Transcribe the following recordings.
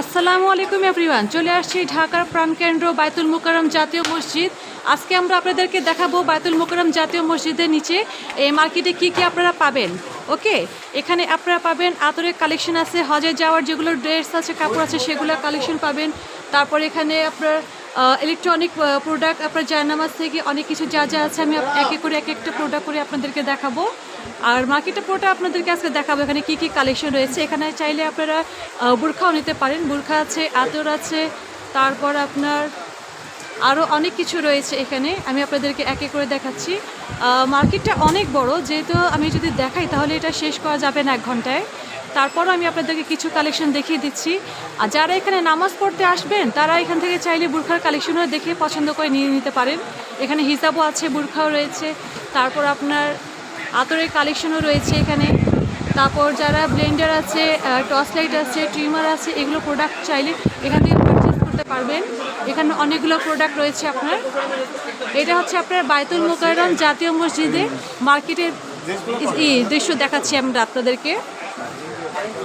আসসালামু আলাইকুম এভরিওয়ান চলে আসছি ঢাকার প্রাণকেন্দ্র বায়তুল মোকাররম জাতীয় মসজিদ। আজকে আমরা আপনাদেরকে দেখাবো বায়তুল মোকাররম জাতীয় মসজিদের নিচে এই মার্কেটে কি কি আপনারা পাবেন। ওকে? এখানে আপনারা পাবেন আতরের কালেকশন আছে, হজে যাওয়ার যেগুলো ড্রেস আছে, কাপড় আছে সেগুলো কালেকশন পাবেন। তারপর এখানে আপনার ইলেকট্রনিক প্রোডাক্ট আপনার জায়নামাজ থেকে অনেক কিছু যা যা আছে আমি এক এক করে এক একটা প্রোডাক্ট করে আপনাদেরকে দেখাবো। আর মার্কেটে পুরোটা আপনাদেরকে আজকে দেখাবো। এখানে কি কি কালেকশন রয়েছে? এখানে চাইলে আপনারা বুরখাও নিতে পারেন। বুরখা আছে, আতর আছে, তারপর আপনার আরও অনেক কিছু রয়েছে এখানে। আমি আপনাদেরকে এক করে দেখাচ্ছি। মার্কেটটা অনেক বড়। যেহেতু আমি যদি দেখাই তাহলে এটা শেষ করা যাবে না এক ঘন্টায়। তারপরও আমি আপনাদেরকে কিছু কালেকশন দেখিয়ে দিচ্ছি। আর যারা এখানে নামাজ পড়তে আসবেন, তারা এখান থেকে চাইলে বুরখার কালেকশনও দেখে পছন্দ করে নিয়ে নিতে পারেন। এখানে হিসাবও আছে, বুরখাও রয়েছে। তারপর আপনার আতরের কালেকশনও রয়েছে এখানে। তারপর যারা ব্লেন্ডার আছে টর্চ লাইট আছে ট্রিমার আছে, এগুলো প্রোডাক্ট চাইলে এখান থেকে পারচেস করতে পারবেন। এখানে অনেকগুলো প্রোডাক্ট রয়েছে আপনার। এটা হচ্ছে আপনার বায়তুল মোকাররম জাতীয় মসজিদে মার্কেটের দৃশ্য দেখাচ্ছি আমরা আপনাদেরকে।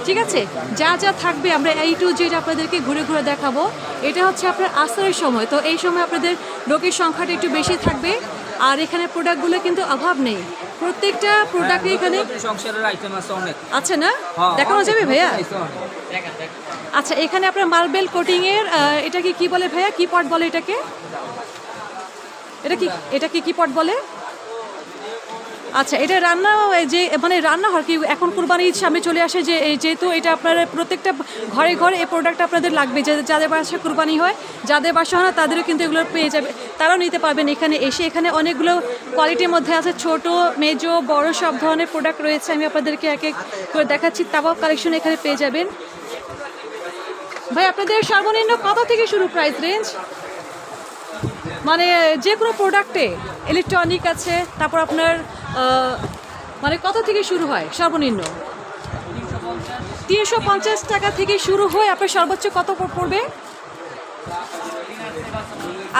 ঠিক আছে? যা যা থাকবে আমরা এই টু জেড আপনাদেরকে ঘুরে ঘুরে দেখাবো। এটা হচ্ছে আপনার আসরের সময়। তো এই সময় আপনাদের লোকের সংখ্যাটা একটু বেশি থাকবে। আর এখানে প্রোডাক্টগুলো কিন্তু অভাব নেই। প্রত্যেকটা প্রোডাক্টে এখানে সংসারের আইটেম আছে না? হ্যাঁ, দেখানো যাবে ভাইয়া? আচ্ছা এখানে আপনার মার্বেল কোটিংয়ের এটাকে কি বলে ভাইয়া? কি পট বলে এটাকে? এটা কি এটাকে কি পট বলে? আচ্ছা এটা রান্না যে মানে রান্না হয় কি? এখন কুরবানি ঈদ সামনে চলে আসে যে যেহেতু এটা আপনার প্রত্যেকটা ঘরে ঘরে এই প্রোডাক্ট আপনাদের লাগবে, যে যাদের বাসা কুরবানি হয়, যাদের বাসা হয় না, তাদেরও কিন্তু এগুলো পেয়ে যাবে। তারাও নিতে পারবেন এখানে এসে। এখানে অনেকগুলো কোয়ালিটির মধ্যে আছে, ছোট, মেজো, বড় সব ধরনের প্রোডাক্ট রয়েছে। আমি আপনাদেরকে এক এক করে দেখাচ্ছি তাও কালেকশন এখানে পেয়ে যাবেন। ভাই, আপনাদের সর্বনিম্ন কত থেকে শুরু প্রাইস রেঞ্জ মানে যে কোনো প্রোডাক্টে ইলেকট্রনিক আছে, তারপর আপনার মানে কত থেকে শুরু হয়? সর্বনিম্ন? তিনশো পঞ্চাশ টাকা থেকে শুরু হয়ে আপনার সর্বোচ্চ কত পড়বে?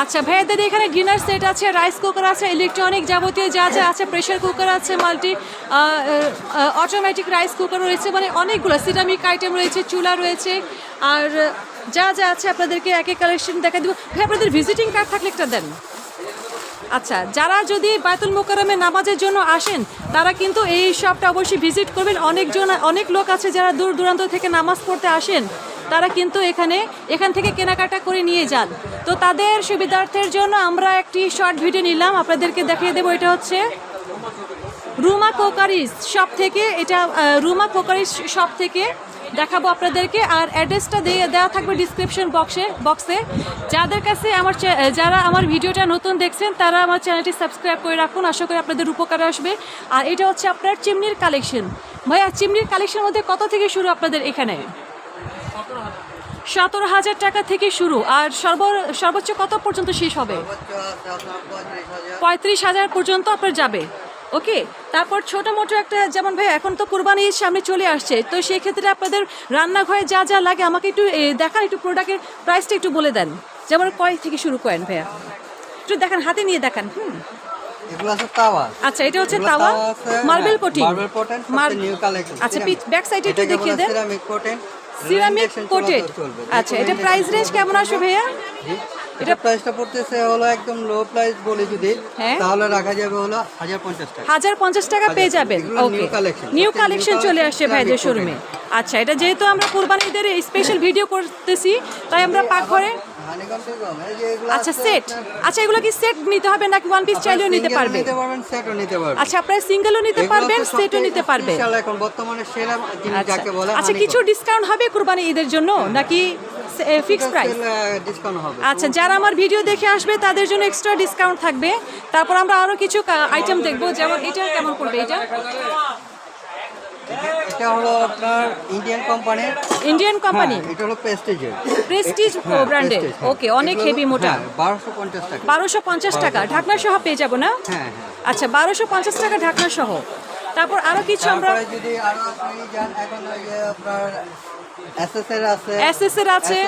আচ্ছা ভাইয়াদের এখানে ডিনার সেট আছে রাইস কুকার আছে ইলেকট্রনিক যাবতীয় যা যা আছে প্রেশার কুকার আছে মাল্টি অটোমেটিক রাইস কুকার রয়েছে মানে অনেকগুলো সিরামিক আইটেম রয়েছে, চুলা রয়েছে, আর যা যা আছে আপনাদেরকে এক এক কালেকশন দেখা দিব। ভাই আপনাদের ভিজিটিং কার্ড থাকলে একটা দেন। আচ্ছা যারা যদি বায়তুল মোকারমে নামাজের জন্য আসেন, তারা কিন্তু এই শপটা অবশ্যই ভিজিট করবেন। অনেকজন, অনেক লোক আছে যারা দূর দূরান্ত থেকে নামাজ পড়তে আসেন, তারা কিন্তু এখানে, এখান থেকে কেনাকাটা করে নিয়ে যান। তো তাদের সুবিধার্থের জন্য আমরা একটি শর্ট ভিডিও নিলাম, আপনাদেরকে দেখিয়ে দেবো। এটা হচ্ছে রুমা কোকারিস শপ থেকে, এটা রুমা কোকারিস শপ থেকে দেখাবো আপনাদেরকে আর অ্যাড্রেসটা দিয়ে দেওয়া থাকবে ডিসক্রিপশন বক্সে বক্সে যাদের কাছে আমার যারা আমার ভিডিওটা নতুন দেখছেন, তারা আমার চ্যানেলটি সাবস্ক্রাইব করে রাখুন। আশা করি আপনাদের উপকারে আসবে। আর এটা হচ্ছে আপনার চিমনির কালেকশন ভাইয়া চিমনির কালেকশনের মধ্যে কত থেকে শুরু আপনাদের এখানে? সতেরো হাজার টাকা থেকে শুরু। আর সর্ব সর্বোচ্চ কত পর্যন্ত শেষ হবে? পঁয়ত্রিশ হাজার পর্যন্ত আপনার যাবে। ওকে তারপর ছোটো মোটো একটা যেমন ভাই এখন তো কোরবানি ঈদ সামনে চলে আসছে তো সেই ক্ষেত্রে আপনাদের রান্নাঘরে যা যা লাগে আমাকে একটু দেখান একটু প্রোডাক্টের প্রাইসটা একটু বলে দেন। যেমন কয় থেকে শুরু করেন ভাইয়া? একটু দেখান হাতে নিয়ে দেখান হুম। আচ্ছা এটা হচ্ছে তাওয়া? মার্বেল হ্যাঁ, কোটিং আচ্ছা ব্যাক সাইডে একটু দেখিয়ে দেন। সিরামিক সিরামিক কোটেড আচ্ছা এটা প্রাইস রেঞ্জ কেমন আসবে ভাইয়া? এটা প্রাইসটা পড়তেছে হলো একদম লো প্রাইস বলি যদি হ্যাঁ। তাহলে রাখা যাবে হলো হাজার পঞ্চাশ টাকা। হাজার পঞ্চাশ টাকা পেয়ে যাবেন। ওকে নিউ কালেকশন চলে আসছে ভাইদের শোরুমে আচ্ছা এটা যেহেতু আমরা কোরবানিদের স্পেশাল ভিডিও করতেছি তাই আমরা পাকঘরে আচ্ছা সেট আচ্ছা এগুলো কি সেট নিতে হবে নাকি ওয়ান পিস চাইলেও নিতে পারবে? নিতে পারবেন সেটও নিতে পারবেন। আচ্ছা আপনারা সিঙ্গেলও নিতে পারবেন সেটও নিতে পারবে special এখন বর্তমানে সেরা আচ্ছা। যাকে বলে আচ্ছা কিছু ডিসকাউন্ট হবে কোরবানি ঈদের জন্য নাকি ফিক্স প্রাইস আচ্ছা যারা আমার ভিডিও দেখে আসবে তাদের জন্য এক্সট্রা ডিসকাউন্ট থাকবে। তারপর আমরা আরও কিছু আইটেম দেখব যেমন এটা কেমন পড়বে এটা? এটা হলো আপনার ইন্ডিয়ান কোম্পানি এটা হলো প্রেস্টিজের প্রেস্টিজ ব্র্যান্ডের ওকে অনেক হেভি মোটা। পঞ্চাশ টাকা। বারোশো পঞ্চাশ টাকা। ঢাকনা সহ পেয়ে যাব না? হ্যাঁ হ্যাঁ। আচ্ছা টাকা ঢাকনা সহ। তারপর আরও কিছু আমরা যদি আরও আপনি যান এখন আপনার এসএসএর আছে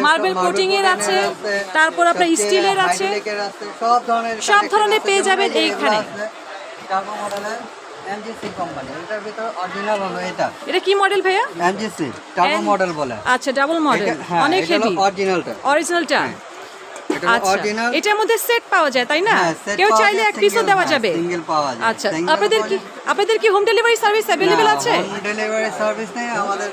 মার্বেল কোটিং এর আছে তারপর আপনার স্টিলের আছে সব ধরনের পেয়ে যাবেন এইখানে। এটা। কি মডেল ভাইয়া? এমজিসি ডাবল মডেল বলে। আচ্ছা ডাবল মডেল হ্যাঁ, অনেক হেভি অরিজিনালটা অরিজিনালটা হলো আচ্ছা এটার মধ্যে সেট পাওয়া যায় তাই না? হ্যাঁ, কেউ চাইলে এক পিসও দেওয়া হ্যাঁ, যাবে। আচ্ছা আপনাদের কি আপনাদের কি হোম ডেলিভারি সার্ভিস অ্যাভেলেবেল আছে? হোম ডেলিভারি সার্ভিস নেই আমাদের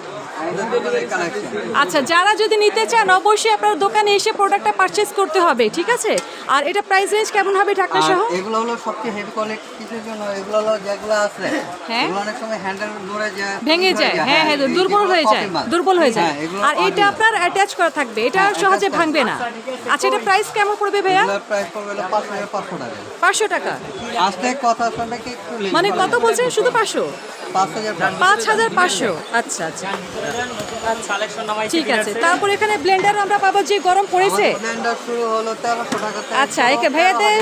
আচ্ছা যারা যদি নিতে চান অবশ্যই আপনার দোকানে এসে প্রোডাক্টটা পারচেজ করতে হবে ঠিক আছে? আর এটা প্রাইস রেঞ্জ কেমন হবে ঢাকনা সহ? এগুলো হলো সবচেয়ে হেভি কিছুর জন্য এগুলো হলো যেগুলো আছে হ্যাঁ। এগুলো অনেক সময় হ্যান্ডেল নড়ে যায় ভেঙে যায় হ্যাঁ হ্যাঁ দুর্বল হয়ে যায় দুর্বল হয়ে যায়। হ্যাঁ, আর এটা আপনার অ্যাটাচ করা থাকবে এটা হ্যাঁ, সহজে ভাঙবে না। আচ্ছা এটা প্রাইস কেমন পড়বে ভাইয়া? প্রাইস পড়বে হলো পাঁচ হাজার পাঁচশো টাকা। পাঁচশো টাকা। আসলে কথা একটু মানে কত বলছেন? শুধু পাঁচশো? পাঁচ হাজার পাঁচশো। আচ্ছা আচ্ছা। ঠিক আছে। তারপর এখানে ব্লেন্ডার আমরা পাবো যে গরম পড়েছে। আচ্ছা একে ভাইয়াদের।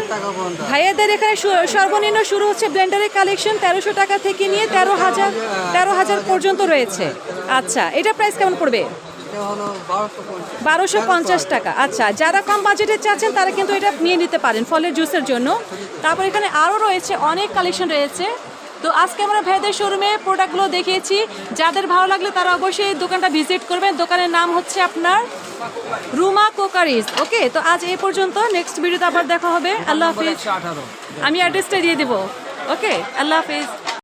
ভাইয়াদের এখানে সর্বনিম্ন শুরু হচ্ছে ব্লেন্ডারের কালেকশন তেরোশো টাকা থেকে নিয়ে তেরো হাজার তেরো হাজার পর্যন্ত রয়েছে। আচ্ছা এটা প্রাইস কেমন পড়বে? বারোশো পঞ্চাশ। টাকা। আচ্ছা যারা কম বাজেটে চাচ্ছেন তারা কিন্তু এটা নিয়ে নিতে পারেন ফলের জুসের জন্য। তারপর এখানে আরও রয়েছে অনেক কালেকশন রয়েছে। তো আজকে আমরা ভেদের শোরুমে প্রোডাক্টগুলো দেখিয়েছি। যাদের ভালো লাগলে তারা অবশ্যই এই দোকানটা ভিজিট করবেন। দোকানের নাম হচ্ছে আপনার রুমা কোকারিজ। ওকে তো আজ এই পর্যন্ত। নেক্সট ভিডিওতে আবার দেখা হবে। আল্লাহ হাফিজ। আমি অ্যাড্রেসটা দিয়ে দেবো। ওকে আল্লাহ হাফিজ।